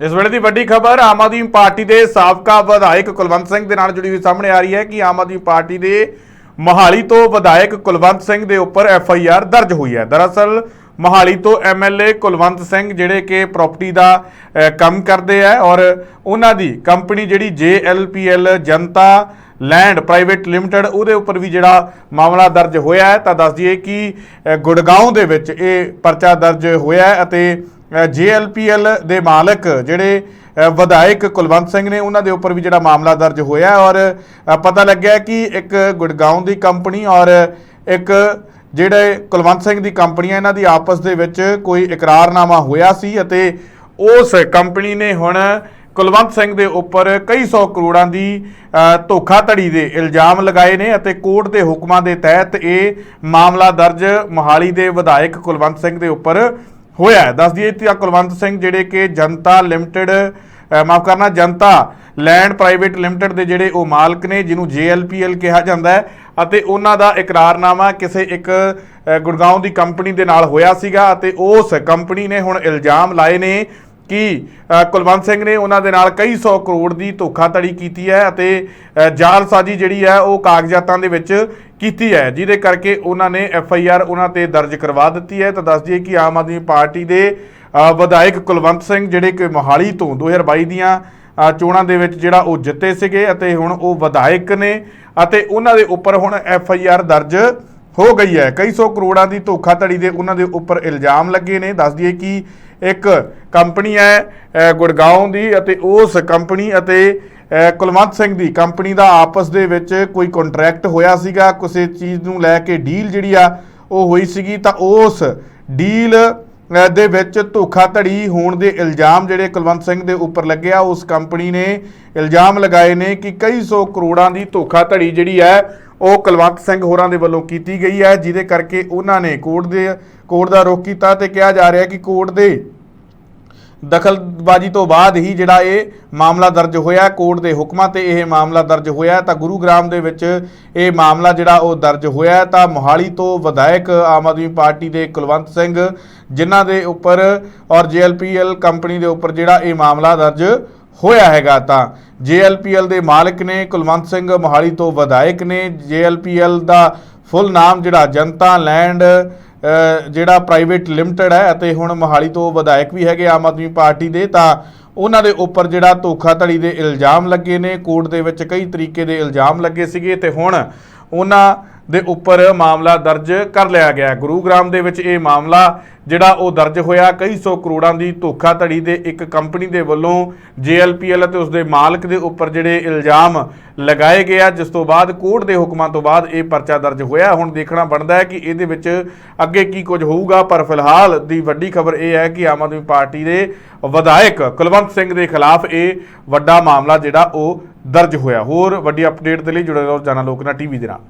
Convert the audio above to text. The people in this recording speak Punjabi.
ਇਸ ਵੇਲੇ ਦੀ ਵੱਡੀ ਖਬਰ, ਆਮ ਆਦਮੀ ਪਾਰਟੀ ਦੇ ਸਾਬਕਾ ਵਿਧਾਇਕ ਕੁਲਵੰਤ ਸਿੰਘ ਦੇ ਨਾਲ ਜੁੜੀ ਹੋਈ ਸਾਹਮਣੇ ਆ ਰਹੀ ਹੈ ਕਿ ਆਮ ਆਦਮੀ ਪਾਰਟੀ ਦੇ ਮੋਹਾਲੀ ਤੋਂ ਵਿਧਾਇਕ ਕੁਲਵੰਤ ਸਿੰਘ ਦੇ ਉੱਪਰ ਐਫ ਆਈ ਆਰ ਦਰਜ ਹੋਈ ਹੈ। ਦਰਅਸਲ, ਮੋਹਾਲੀ ਤੋਂ M L A Kulwant Singh ਜਿਹੜੇ ਕਿ ਪ੍ਰਾਪਰਟੀ ਦਾ ਕੰਮ ਕਰਦੇ ਆ ਔਰ ਉਹਨਾਂ ਦੀ ਕੰਪਨੀ ਜਿਹੜੀ J L P L, Janta land private limited ਉਹਦੇ ਉੱਪਰ ਵੀ ਜਿਹੜਾ ਮਾਮਲਾ ਦਰਜ ਹੋਇਆ ਹੈ। ਤਾਂ ਦੱਸ ਦਈਏ ਕਿ ਗੁੜਗਾਉਂ ਦੇ ਵਿੱਚ ਇਹ ਪਰਚਾ ਦਰਜ ਹੋਇਆ ਹੈ ਅਤੇ ਜੀਐਲਪੀਐਲ ਦੇ ਮਾਲਕ ਜਿਹੜੇ ਵਿਧਾਇਕ ਕੁਲਵੰਤ ਸਿੰਘ ਨੇ ਉਹਨਾਂ ਦੇ ਉੱਪਰ ਵੀ ਜਿਹੜਾ ਮਾਮਲਾ ਦਰਜ ਹੋਇਆ ਔਰ ਪਤਾ ਲੱਗਿਆ ਕਿ ਇੱਕ ਗੁੜਗਾਉਂ ਦੀ ਕੰਪਨੀ ਔਰ ਇੱਕ ਜਿਹੜੇ ਕੁਲਵੰਤ ਸਿੰਘ ਦੀ ਕੰਪਨੀ ਹੈ, ਇਹਨਾਂ ਦੀ ਆਪਸ ਦੇ ਵਿੱਚ ਕੋਈ ਇਕਰਾਰਨਾਮਾ ਹੋਇਆ ਸੀ ਅਤੇ ਉਸ ਕੰਪਨੀ ਨੇ ਹੁਣ ਕੁਲਵੰਤ ਸਿੰਘ ਦੇ ਉੱਪਰ ਕਈ ਸੌ ਕਰੋੜਾਂ ਦੀ ਧੋਖਾਧੜੀ ਦੇ ਇਲਜ਼ਾਮ ਲਗਾਏ ਨੇ ਅਤੇ ਕੋਰਟ ਦੇ ਹੁਕਮਾਂ ਦੇ ਤਹਿਤ ਇਹ ਮਾਮਲਾ ਦਰਜ ਮੋਹਾਲੀ ਦੇ ਵਿਧਾਇਕ ਕੁਲਵੰਤ ਸਿੰਘ ਦੇ ਉੱਪਰ ਹੋਇਆ ਹੈ। ਦੱਸ ਦਈਏ ਕਿ ਕੁਲਵੰਤ ਸਿੰਘ ਜਿਹੜੇ ਕਿ ਜਨਤਾ ਲਿਮਟਿਡ ਮਾਫ ਕਰਨਾ ਜਨਤਾ ਲੈਂਡ ਪ੍ਰਾਈਵੇਟ ਲਿਮਟਿਡ ਦੇ ਜਿਹੜੇ ਉਹ ਮਾਲਕ ਨੇ ਜਿਹਨੂੰ JLPL ਕਿਹਾ ਜਾਂਦਾ ਹੈ ਅਤੇ ਉਹਨਾਂ ਦਾ ਇਕਰਾਰਨਾਮਾ ਕਿਸੇ ਇੱਕ ਅ, ਗੁੜਗਾਉਂ ਦੀ ਕੰਪਨੀ ਦੇ ਨਾਲ ਹੋਇਆ ਸੀਗਾ ਅਤੇ ਉਸ ਕੰਪਨੀ ਨੇ ਹੁਣ ਇਲਜ਼ਾਮ ਲਾਏ ਨੇ ਕਿ ਕੁਲਵੰਤ ਸਿੰਘ ਨੇ ਉਹਨਾਂ ਦੇ ਨਾਲ ਕਈ ਸੌ ਕਰੋੜ ਦੀ ਧੋਖਾਧੜੀ ਕੀਤੀ ਹੈ ਅਤੇ ਜਾਲਸਾਜ਼ੀ ਜਿਹੜੀ ਹੈ ਉਹ ਕਾਗਜ਼ਾਤਾਂ ਦੇ ਵਿੱਚ ਕੀਤੀ ਹੈ, ਜਿਹਦੇ ਕਰਕੇ ਉਹਨਾਂ ਨੇ ਐਫ ਆਈ ਆਰ ਉਹਨਾਂ ਤੇ ਦਰਜ ਕਰਵਾ ਦਿੱਤੀ ਹੈ। ਤਾਂ ਦੱਸ ਦਈਏ ਕਿ ਆਮ ਆਦਮੀ ਪਾਰਟੀ ਦੇ ਵਿਧਾਇਕ ਕੁਲਵੰਤ ਸਿੰਘ ਜਿਹੜੇ ਕਿ ਮੋਹਾਲੀ ਤੋਂ 2022 ਦੀਆਂ ਚੋਣਾਂ ਦੇ ਵਿੱਚ ਜਿਹੜਾ ਉਹ ਜਿੱਤੇ ਸੀਗੇ ਅਤੇ ਹੁਣ ਉਹ ਵਿਧਾਇਕ ਨੇ ਅਤੇ ਉਹਨਾਂ ਦੇ ਉੱਪਰ ਹੁਣ ਐਫ ਆਈ ਆਰ ਦਰਜ ਹੋ ਗਈ ਹੈ। ਕਈ ਸੌ ਕਰੋੜਾਂ ਦੀ ਧੋਖਾਧੜੀ ਦੇ ਉਹਨਾਂ ਦੇ ਉੱਪਰ ਇਲਜ਼ਾਮ ਲੱਗੇ ਨੇ। ਦੱਸ ਦਈਏ ਕਿ ਇੱਕ ਕੰਪਨੀ ਹੈ ਗੁੜਗਾਉਂ ਦੀ ਅਤੇ ਉਸ ਕੰਪਨੀ ਅਤੇ ਕੁਲਵੰਤ ਸਿੰਘ ਦੀ ਕੰਪਨੀ ਦਾ ਆਪਸ ਦੇ ਵਿੱਚ ਕੋਈ ਕੰਟਰੈਕਟ ਹੋਇਆ ਸੀਗਾ, ਕਿਸੇ ਚੀਜ਼ ਨੂੰ ਲੈ ਕੇ ਡੀਲ ਜਿਹੜੀ ਆ ਉਹ ਹੋਈ ਸੀਗੀ ਤਾਂ ਉਸ ਡੀਲ ਦੇ ਵਿੱਚ ਧੋਖਾਧੜੀ ਹੋਣ ਦੇ ਇਲਜ਼ਾਮ ਜਿਹੜੇ ਕੁਲਵੰਤ ਸਿੰਘ ਦੇ ਉੱਪਰ ਲੱਗਿਆ ਉਸ ਕੰਪਨੀ ਨੇ ਇਲਜ਼ਾਮ ਲਗਾਏ ਨੇ ਕਿ ਕਈ ਸੌ ਕਰੋੜਾਂ ਦੀ ਧੋਖਾਧੜੀ ਜਿਹੜੀ ਹੈ, ਉਹ ਕੁਲਵੰਤ ਸਿੰਘ ਹੋਰਾਂ ਦੇ ਵੱਲੋਂ ਕੀਤੀ ਗਈ ਹੈ, ਜਿਹਦੇ ਕਰਕੇ ਉਹਨਾਂ ਨੇ ਕੋਰਟ ਦੇ, ਕੋਰਟ ਦਾ ਰੁਖ ਕੀਤਾ ਤੇ ਕਿਹਾ ਜਾ ਰਿਹਾ ਕਿ ਕੋਰਟ ਦੇ ਦਖਲਬਾਜੀ ਤੋਂ ਬਾਅਦ ਹੀ ਜਿਹੜਾ ਇਹ ਮਾਮਲਾ ਦਰਜ ਹੋਇਆ, ਕੋਰਟ ਦੇ ਹੁਕਮਾਂ ਤੇ ਇਹ ਮਾਮਲਾ ਦਰਜ ਹੋਇਆ ਤਾਂ ਗੁਰੂਗ੍ਰਾਮ ਦੇ ਵਿੱਚ ਇਹ ਮਾਮਲਾ ਜਿਹੜਾ ਉਹ ਦਰਜ ਹੋਇਆ ਤਾਂ ਮੋਹਾਲੀ ਤੋਂ ਵਿਧਾਇਕ ਆਮ ਆਦਮੀ ਪਾਰਟੀ ਦੇ ਕੁਲਵੰਤ ਸਿੰਘ ਜਿਨ੍ਹਾਂ ਦੇ ਉੱਪਰ ਔਰ ਜੀਐਲਪੀਐਲ ਕੰਪਨੀ ਦੇ ਉੱਪਰ ਜਿਹੜਾ ਇਹ ਮਾਮਲਾ ਦਰਜ ਹੋਇਆ ਹੈਗਾ ਤਾਂ ਜੀਐਲਪੀਐਲ ਦੇ ਮਾਲਕ ਨੇ ਕੁਲਵੰਤ ਸਿੰਘ ਮੋਹਾਲੀ ਤੋਂ ਵਿਧਾਇਕ ਨੇ। ਜੀਐਲਪੀਐਲ ਦਾ ਫੁੱਲ ਨਾਮ ਜਿਹੜਾ ਜਨਤਾ ਲੈਂਡ ਜਿਹੜਾ ਪ੍ਰਾਈਵੇਟ ਲਿਮਟਿਡ ਹੈ ਅਤੇ ਹੁਣ ਮੋਹਾਲੀ ਤੋਂ ਵਿਧਾਇਕ ਵੀ ਹੈਗੇ ਆਮ ਆਦਮੀ ਪਾਰਟੀ ਦੇ ਤਾਂ ਉਹਨਾਂ ਦੇ ਉੱਪਰ ਜਿਹੜਾ ਧੋਖਾਧੜੀ ਦੇ ਇਲਜ਼ਾਮ ਲੱਗੇ ਨੇ। ਕੋਰਟ ਦੇ ਵਿੱਚ ਕਈ ਤਰੀਕੇ ਦੇ ਇਲਜ਼ਾਮ ਲੱਗੇ ਸੀਗੇ ਤੇ ਹੁਣ ਉਹਨਾਂ ਦੇ ਉੱਪਰ ਮਾਮਲਾ ਦਰਜ ਕਰ ਲਿਆ ਗਿਆ ਹੈ। ਗੁਰੂਗ੍ਰਾਮ ਦੇ ਵਿੱਚ ਇਹ ਮਾਮਲਾ ਜਿਹੜਾ ਉਹ ਦਰਜ ਹੋਇਆ, ਕਈ ਸੌ ਕਰੋੜਾਂ ਦੀ ਧੋਖਾਧੜੀ ਦੇ ਇੱਕ ਕੰਪਨੀ ਦੇ ਵੱਲੋਂ JLPL ਅਤੇ ਉਸ ਦੇ ਮਾਲਕ ਦੇ ਉੱਪਰ ਜਿਹੜੇ ਇਲਜ਼ਾਮ ਲਗਾਏ ਗਏ ਆ, ਜਿਸ ਤੋਂ ਬਾਅਦ ਕੋਰਟ ਦੇ ਹੁਕਮਾਂ ਤੋਂ ਬਾਅਦ ਇਹ ਪਰਚਾ ਦਰਜ ਹੋਇਆ। ਹੁਣ ਦੇਖਣਾ ਬਣਦਾ ਹੈ ਕਿ ਇਹਦੇ ਵਿੱਚ ਅੱਗੇ ਕੀ ਕੁਝ ਹੋਊਗਾ, ਪਰ ਫਿਲਹਾਲ ਦੀ ਵੱਡੀ ਖਬਰ ਇਹ ਹੈ ਕਿ ਆਮ ਆਦਮੀ ਪਾਰਟੀ ਦੇ ਵਿਧਾਇਕ ਕੁਲਵੰਤ ਸਿੰਘ ਦੇ ਖਿਲਾਫ ਇਹ ਵੱਡਾ ਮਾਮਲਾ ਜਿਹੜਾ ਉਹ ਦਰਜ ਹੋਇਆ। ਹੋਰ ਵੱਡੀ ਅਪਡੇਟ ਦੇ ਲਈ ਜੁੜੇ ਰਹੋ ਜਾਣਾ ਲੋਕਨਾ ਟੀਵੀ ਦੇ ਨਾਲ।